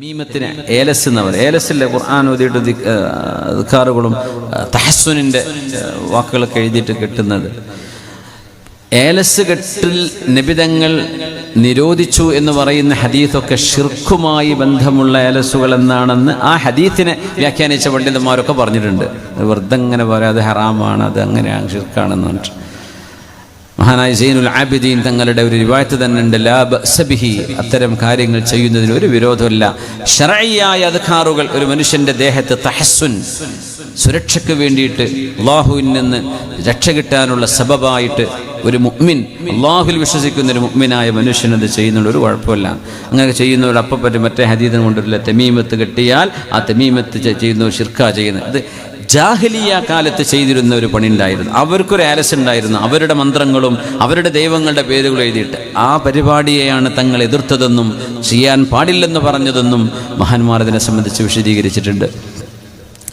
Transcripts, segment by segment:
മീമത്തിന് ഏലസ് എന്ന് പറയും ഏലസിലെ ഖുർആൻ ഓതിയിട്ട് ദിക്കാറുകളും തഹസുനിന്റെ വാക്കുകളൊക്കെ എഴുതിയിട്ട് കിട്ടുന്നത്. ഏലസ് കെട്ടിൽ നിബിതങ്ങൾ നിരോധിച്ചു എന്ന് പറയുന്ന ഹദീസൊക്കെ ഷിർഖുമായി ബന്ധമുള്ള ഏലസുകൾ എന്നാണെന്ന് ആ ഹദീസിനെ വ്യാഖ്യാനിച്ച പണ്ഡിതന്മാരൊക്കെ പറഞ്ഞിട്ടുണ്ട്. വെറുതെ അങ്ങനെ പറയാം അത് ഹറാമാണ് അത് അങ്ങനെയാണ് ഷിർക്കാണെന്ന് പറഞ്ഞിട്ട്. മഹാനായ സൈനുൽ ആബിദീൻ തങ്ങളുടെ ഒരു റിവായത്ത് തന്നെ ഉണ്ട് ലാബ് സബിഹി അത്തരം കാര്യങ്ങൾ ചെയ്യുന്നതിന് ഒരു വിരോധമില്ല. ഷറയ്യായ അധികാറുകൾ ഒരു മനുഷ്യന്റെ ദേഹത്ത് തഹസ്സുൻ സുരക്ഷയ്ക്ക് വേണ്ടിയിട്ട് അള്ളാഹുവിൽ നിന്ന് രക്ഷ കിട്ടാനുള്ള സബബായിട്ട് ഒരു മുഅ്മിൻ അള്ളാഹുൽ വിശ്വസിക്കുന്ന ഒരു മുഅ്മിനായ മനുഷ്യൻ അത് ചെയ്യുന്നുണ്ട്? ഒരു കുഴപ്പമില്ല. അങ്ങനെ ചെയ്യുന്നവർ അപ്പം പറ്റും മറ്റേ ഹദീതം കൊണ്ടില്ല തെമീമത്ത് കിട്ടിയാൽ ആ തെമീമത്ത് ചെയ്യുന്നവർ ഷിർക്ക ചെയ്യുന്നത്. അത് ജാഹലിയ കാലത്ത് ചെയ്തിരുന്ന ഒരു പണി ഉണ്ടായിരുന്നു അവർക്കൊരു ആലസ് ഉണ്ടായിരുന്നു. അവരുടെ മന്ത്രങ്ങളും അവരുടെ ദൈവങ്ങളുടെ പേരുകളും എഴുതിയിട്ട് ആ പരിപാടിയെയാണ് തങ്ങൾ എതിർത്തതെന്നും ചെയ്യാൻ പാടില്ലെന്ന് പറഞ്ഞതെന്നും മഹാന്മാർ ഇതിനെ സംബന്ധിച്ച് വിശദീകരിച്ചിട്ടുണ്ട്.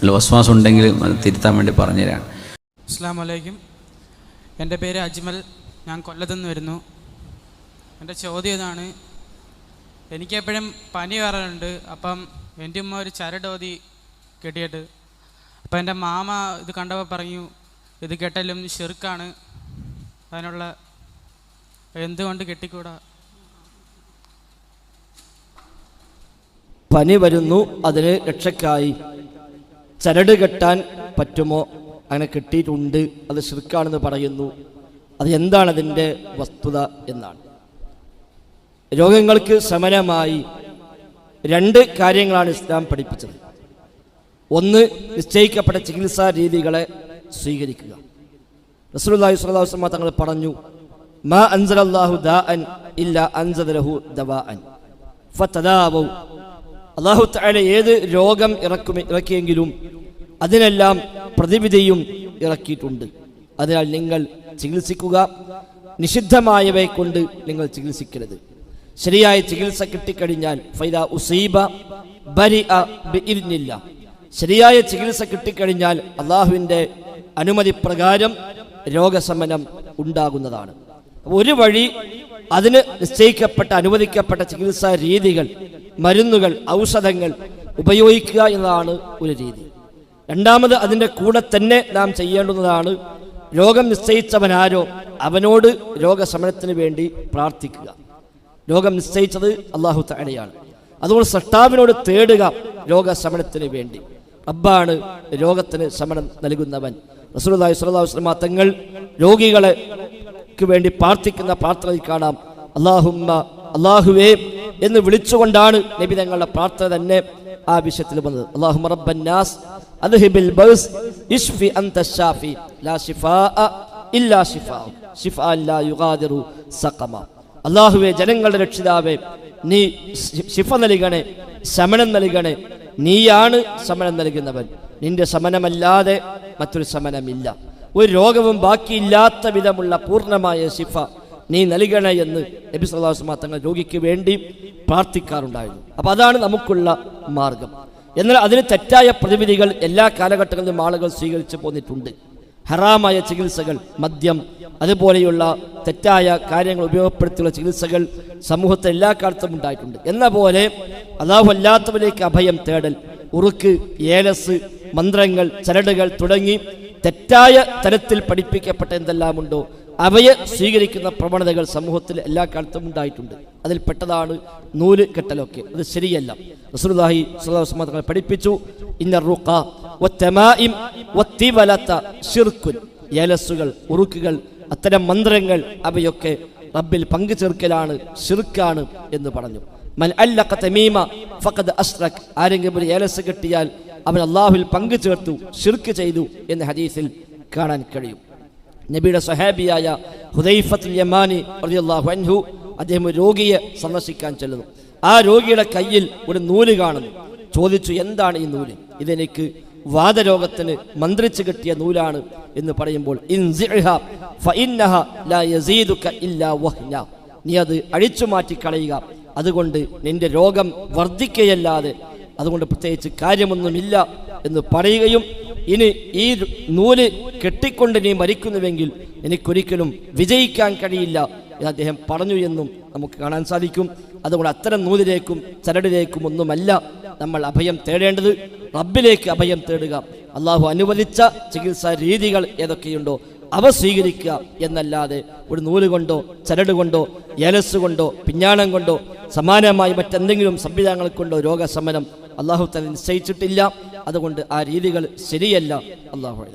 ലോസ്വാസം ഉണ്ടെങ്കിൽ തിരുത്താൻ വേണ്ടി പറഞ്ഞുതരാം. അസ്സാം വലൈക്കും എന്റെ പേര് അജ്മൽ. ഞാൻ കൊല്ലത്തുനിന്ന് വരുന്നു. എന്റെ ചോദ്യം ഇതാണ്. എനിക്കെപ്പോഴും പനി വരാറുണ്ട്. അപ്പം എന്റെ ഉമ്മ ഒരു ചരടോതി കെട്ടിയിട്ട് അപ്പം എന്റെ മാമ ഇത് കണ്ടപ്പോൾ പറഞ്ഞു ഇത് കെട്ടലും ഷെറുക്കാണ് അതിനുള്ള എന്തുകൊണ്ട് കെട്ടിക്കൂടാ? പനി വരുന്നു അതിന് രക്ഷക്കായി ചരട് കെട്ടാൻ പറ്റുമോ? അങ്ങനെ കെട്ടിയിട്ടുണ്ട്. അത് ശിർക്കാണെന്ന് പറയുന്നു. അത് എന്താണ് അതിന്റെ വസ്തുത എന്നാണ്. രോഗങ്ങൾക്ക് ശമനമായി രണ്ട് കാര്യങ്ങളാണ് ഇസ്ലാം പഠിപ്പിച്ചത്. ഒന്ന് നിശ്ചയിക്കപ്പെട്ട ചികിത്സാ രീതികളെ സ്വീകരിക്കുക. റസൂലുള്ളാഹി സ്വല്ലല്ലാഹു അലൈഹി തങ്ങൾ പറഞ്ഞു മാ അൻസലല്ലാഹു ദാഅൻ ഇല്ല അൻസലഹു ദവാഅൻ. ഫതദാവു. അല്ലാഹു തആല ഏത് രോഗം ഇറക്കും ഇറക്കിയെങ്കിലും അതിനെല്ലാം പ്രതിവിധിയും ഇറക്കിയിട്ടുണ്ട്. അതിനാൽ നിങ്ങൾ ചികിത്സിക്കുക. നിഷിദ്ധമായവയെ കൊണ്ട് നിങ്ങൾ ചികിത്സിക്കരുത്. ശരിയായ ചികിത്സ കിട്ടിക്കഴിഞ്ഞാൽ ഫൈദ ഉസീബ ബരി ബിഇذനില്ല ശരിയായ ചികിത്സ കിട്ടിക്കഴിഞ്ഞാൽ അള്ളാഹുവിന്റെ അനുമതി പ്രകാരം രോഗശമനം ഉണ്ടാകുന്നതാണ്. ഒരു വഴി അതിന് നിശ്ചയിക്കപ്പെട്ട അനുവദിക്കപ്പെട്ട ചികിത്സാ രീതികൾ മരുന്നുകൾ ഔഷധങ്ങൾ ഉപയോഗിക്കുക എന്നതാണ് ഒരു രീതി. രണ്ടാമത് അതിന്റെ കൂടെ തന്നെ നാം ചെയ്യേണ്ടുന്നതാണ് രോഗം നിശ്ചയിച്ചവനാരോ അവനോട് രോഗശമനത്തിന് വേണ്ടി പ്രാർത്ഥിക്കുക. രോഗം നിശ്ചയിച്ചത് അള്ളാഹു താഴെയാണ് അതുകൊണ്ട് സട്ടാവിനോട് തേടുക രോഗശമനത്തിന് വേണ്ടി. റബ്ബാണ് രോഗത്തിന് ശമനം നൽകുന്നവൻ. റസൂലുള്ളാഹി സ്വല്ലല്ലാഹു അലൈഹി വസല്ലം തങ്ങൾ രോഗികളെ വേണ്ടി പ്രാർത്ഥിക്കുന്ന പ്രാർത്ഥനയിൽ കാണാം. അള്ളാഹുമ്മ അള്ളാഹുവേ എന്ന് വിളിച്ചുകൊണ്ടാണ് നബി തങ്ങളുടെ പ്രാർത്ഥന തന്നെ ആ വിഷയത്തിൽ വന്നത്. അള്ളാഹുമ്മ റബ്ബന്നാസ് അദ്ഹിബിൽ ബൗസ് ഇഷ്ഫി അൻത ഷാഫി ലാ ശിഫാ ഇല്ലാ ശിഫാഉ ശിഫാ ലാ യുഗാദിറു സഖമ. അള്ളാഹുവേ ജനങ്ങളുടെ രക്ഷിതാവേ നീ ശിഫ നൽകണേ ശമനം നൽകണേ നീയാണ് സമനം നൽകുന്നവൻ. നിന്റെ സമനമല്ലാതെ മറ്റൊരു സമനമില്ല. ഒരു രോഗവും ബാക്കിയില്ലാത്ത വിധമുള്ള പൂർണമായ ശിഫ നീ നൽകണേ എന്ന് നബി സല്ലാസ്മാ തങ്ങൾ രോഗിക്ക് വേണ്ടി പ്രാർത്ഥിക്കാറുണ്ടായിരുന്നു. അപ്പോൾ അതാണ് നമുക്കുള്ള മാർഗം. എന്നാൽ അതിന് തെറ്റായ പ്രതിവിധികൾ എല്ലാ കാലഘട്ടങ്ങളിലും ആളുകൾ സ്വീകരിച്ചു പോന്നിട്ടുണ്ട്. ഹറാമായ ചികിത്സകൾ മദ്യം അതുപോലെയുള്ള തെറ്റായ കാര്യങ്ങൾ ഉപയോഗപ്പെടുത്തിയുള്ള ചികിത്സകൾ സമൂഹത്തിൽ എല്ലാ കാലത്തും ഉണ്ടായിട്ടുണ്ട്. എന്ന പോലെ അതാവ് അല്ലാത്തവരിലേക്ക് അഭയം തേടൽ ഉറുക്ക് ഏലസ് മന്ത്രങ്ങൾ ചരടുകൾ തുടങ്ങി തെറ്റായ തരത്തിൽ പഠിപ്പിക്കപ്പെട്ട എന്തെല്ലാമുണ്ടോ അവയെ സ്വീകരിക്കുന്ന പ്രവണതകൾ സമൂഹത്തിൽ എല്ലാ കാലത്തും ഉണ്ടായിട്ടുണ്ട്. അതിൽ പെട്ടതാണ് നൂൽ കെട്ടലൊക്കെ. അത് ശരിയല്ല. റസൂലുള്ളാഹി വസല്ലം പഠിപ്പിച്ചു. ഇന്ന റുഖ ശിർക്കുൻ ഏലസുകൾ ഉറുക്കുകൾ അത്തരം മന്ത്രങ്ങൾ അവയൊക്കെ റബ്ബിൽ പങ്കു ചേർക്കലാണ് എന്ന് പറഞ്ഞു. തമീമ ആരെങ്കിലും ഒരു ഏലസ് കിട്ടിയാൽ അവൻ അള്ളാഹുവിൽ പങ്കു ചേർത്തു ഷിർക്ക് ചെയ്തു എന്ന് ഹദീസിൽ കാണാൻ കഴിയും. നബിയുടെ സഹാബിയായ ഹുദൈഫത്തുൽ യമാനി റളിയല്ലാഹു അൻഹു അദ്ദേഹം ഒരു രോഗിയെ സന്ദർശിക്കാൻ ചെല്ലുന്നു. ആ രോഗിയുടെ കയ്യിൽ ഒരു നൂൽ കാണുന്നു. ചോദിച്ചു എന്താണ് ഈ നൂൽ? ഇതെനിക്ക് വാദരോഗത്തിന് മന്ത്രിച്ചു കിട്ടിയ നൂലാണ് എന്ന് പറയുമ്പോൾ നീ അത് അഴിച്ചു മാറ്റി കളയുക അതുകൊണ്ട് നിന്റെ രോഗം വർദ്ധിക്കുകയല്ലാതെ അതുകൊണ്ട് പ്രത്യേകിച്ച് കാര്യമൊന്നുമില്ല എന്ന് പറയുകയും ഇനി ഈ നൂൽ കെട്ടിക്കൊണ്ട് നീ മരിക്കുന്നുവെങ്കിൽ എനിക്കൊരിക്കലും വിജയിക്കാൻ കഴിയില്ല എന്ന് അദ്ദേഹം പറഞ്ഞു എന്നും നമുക്ക് കാണാൻ സാധിക്കും. അതുകൊണ്ട് അത്തരം നൂലിലേക്കും ചരടിലേക്കും ഒന്നുമല്ല നമ്മൾ അഭയം തേടേണ്ടത് റബ്ബിലേക്ക് അഭയം തേടുക. അള്ളാഹു അനുവദിച്ച ചികിത്സാ രീതികൾ ഏതൊക്കെയുണ്ടോ അവ സ്വീകരിക്കുക എന്നല്ലാതെ ഒരു നൂൽ കൊണ്ടോ ചരട് കൊണ്ടോ ഏലസ് കൊണ്ടോ പിഞ്ഞാണം കൊണ്ടോ സമാനമായി മറ്റെന്തെങ്കിലും സംവിധാനങ്ങൾ കൊണ്ടോ രോഗശമനം അള്ളാഹു തന്നെ നിശ്ചയിച്ചിട്ടില്ല. അതുകൊണ്ട് ആ രീതികൾ ശരിയല്ല. അള്ളാഹു